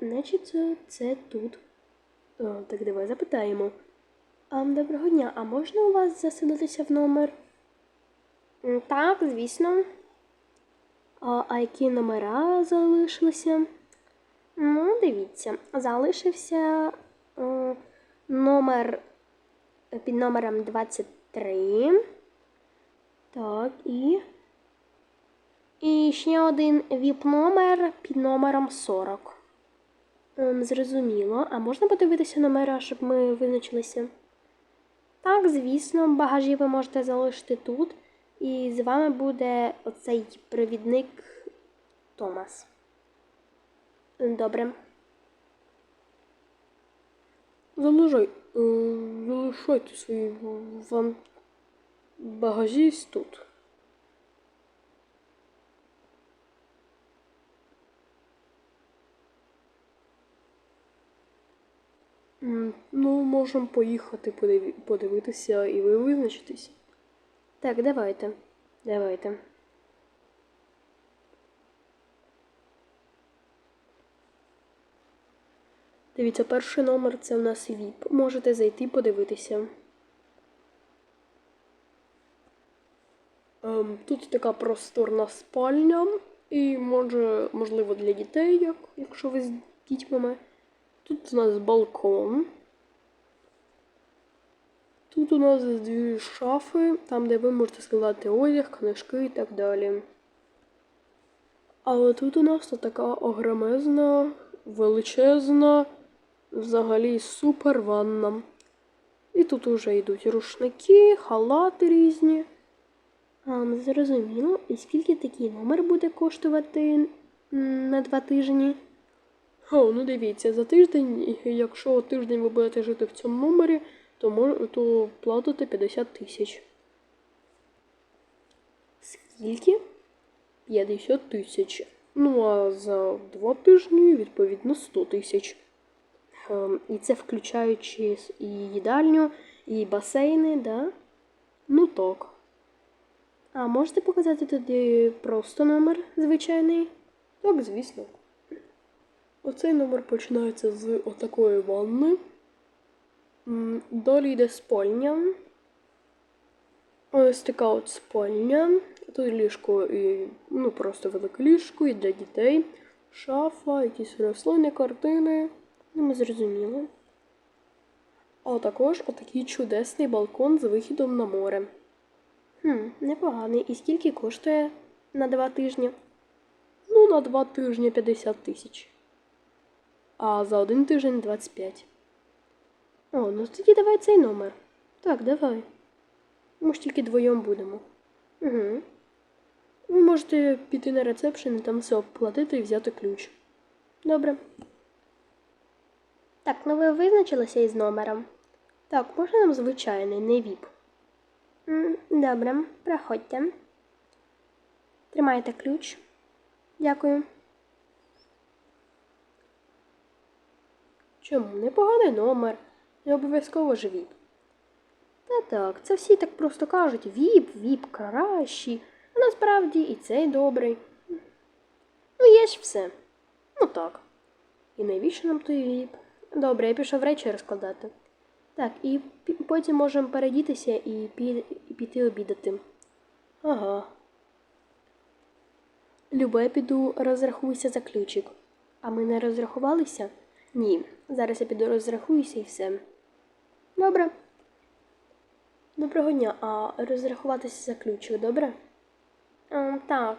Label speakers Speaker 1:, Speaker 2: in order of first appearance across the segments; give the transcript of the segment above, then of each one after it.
Speaker 1: Значить, це, тут. Так давай запитаємо. Доброго дня, а можна у вас заселитися в номер? Так, звісно. А, які номера залишилися? Ну, дивіться, залишився е, номер під номером 23. Так, і. І ще один віп-номер під номером 40. Ем, зрозуміло. А можна подивитися номера, щоб ми визначилися? Так, звісно, багажі ви можете залишити тут. І з вами буде оцей провідник Томас. Добре.
Speaker 2: Залежай, е, залишайте свої вам багажі тут. Ну, можемо поїхати подиві- подивитися і ви визначитесь.
Speaker 1: Так, давайте. Давайте.
Speaker 2: Дивіться, перший номер це у нас ВІП. Можете зайти подивитися. Ем, тут така просторна спальня, і може, можливо, для дітей, як, якщо ви з дітьми. Тут у нас балкон. Тут у нас дві шафи, там, де ви можете складати одяг, книжки і так далі. Але тут у нас така огромезна, величезна, взагалі супер ванна. І тут уже йдуть рушники, халати різні.
Speaker 1: А, не зрозуміло. І скільки такий номер буде коштувати на два тижні?
Speaker 2: О, ну дивіться, за тиждень, якщо тиждень ви будете жити в цьому номері, то, мож, то платите 50 тисяч.
Speaker 1: Скільки?
Speaker 2: 50 тисяч. Ну а за два тижні, відповідно, 100 тисяч.
Speaker 1: Ем, і це включаючи і їдальню, і басейни, да?
Speaker 2: Ну так.
Speaker 1: А можете показати тоді просто номер звичайний?
Speaker 2: Так, звісно. Оцей номер починається з отакої ванни. Далі йде спальня. Ось така от спальня. Тут ліжко і ну, просто велике ліжко і для дітей. Шафа, якісь рослини, картини.
Speaker 1: Ну, ми зрозуміли.
Speaker 2: А також отакий чудесний балкон з вихідом на море.
Speaker 1: Хм, непоганий. І скільки коштує на два тижні?
Speaker 2: Ну, на два тижні 50 тисяч. А за один тиждень 25.
Speaker 1: О, ну тоді давай цей номер.
Speaker 2: Так, давай. Ми ж тільки двоєм будемо.
Speaker 1: Угу.
Speaker 2: Ви можете піти на ресепшн і там все оплатити і взяти ключ.
Speaker 1: Добре. Так, ну ви визначилися із номером? Так, можна нам звичайний, не віп. Добре, проходьте. Тримайте ключ. Дякую.
Speaker 2: Чому? Непоганий номер. Не обов'язково ж віп.
Speaker 1: Та так, це всі так просто кажуть віп, віп кращий, а насправді і цей добрий. Ну, є ж все.
Speaker 2: Ну так. І навіщо нам той віп?
Speaker 1: Добре, я пішов речі розкладати. Так, і потім можемо передітися і, пі- і піти обідати.
Speaker 2: Ага.
Speaker 1: Люба, я піду розрахуюся за ключик. А ми не розрахувалися? Ні. Зараз я піду розрахуюся і все. Добре. Доброго дня, а розрахуватися за ключик, добре? Ем, так.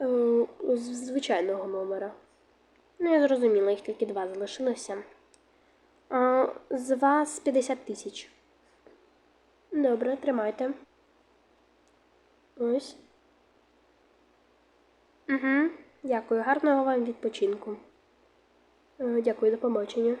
Speaker 1: Е, з звичайного номера. Ну, я зрозуміла, їх тільки два залишилося. А, з вас 50 тисяч. Добре, тримайте. Ось. Угу. Дякую. Гарного вам відпочинку. Е, Дякую, до побачення.